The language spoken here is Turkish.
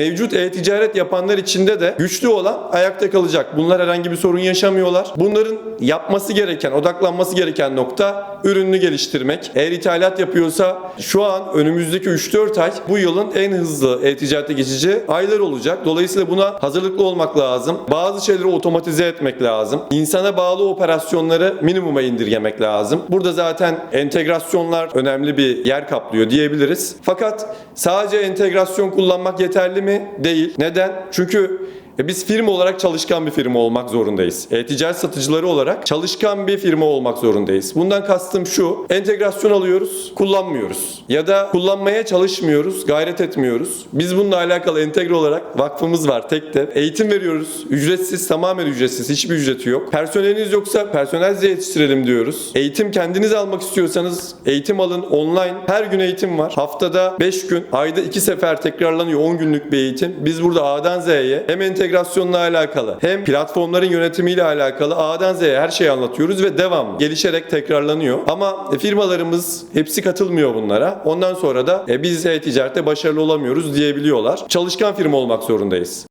Mevcut e-ticaret yapanlar içinde de güçlü olan ayakta kalacak. Bunlar herhangi bir sorun yaşamıyorlar. Bunların yapması gereken, odaklanması gereken nokta ürününü geliştirmek. Eğer ithalat yapıyorsa şu an önümüzdeki 3-4 ay bu yılın en hızlı e-ticarete geçici aylar olacak. Dolayısıyla buna hazırlıklı olmak lazım. Bazı şeyleri otomatize etmek lazım. İnsana bağlı operasyonları minimuma indirgemek lazım. Burada zaten entegrasyonlar önemli bir yer kaplıyor diyebiliriz. Fakat sadece entegrasyon kullanmak yeterli mi? Değil. Neden? Çünkü e biz firma olarak çalışkan bir firma olmak zorundayız. E-ticaret satıcıları olarak çalışkan bir firma olmak zorundayız. Bundan kastım şu. Entegrasyon alıyoruz, kullanmıyoruz. Ya da kullanmaya çalışmıyoruz, gayret etmiyoruz. Biz bununla alakalı entegre olarak vakfımız var tek de. Eğitim veriyoruz. Ücretsiz, tamamen ücretsiz. Hiçbir ücreti yok. Personeliniz yoksa personel size yetiştirelim diyoruz. Eğitim kendiniz almak istiyorsanız eğitim alın. Online her gün eğitim var. Haftada 5 gün, ayda 2 sefer tekrarlanıyor 10 günlük bir eğitim. Biz burada A'dan Z'ye hem entegrasyonla alakalı hem platformların yönetimiyle alakalı A'dan Z'ye her şeyi anlatıyoruz ve devam gelişerek tekrarlanıyor. Ama e, firmalarımız hepsi katılmıyor bunlara. Ondan sonra da e, biz e-ticarette başarılı olamıyoruz diyebiliyorlar. Çalışkan firma olmak zorundayız.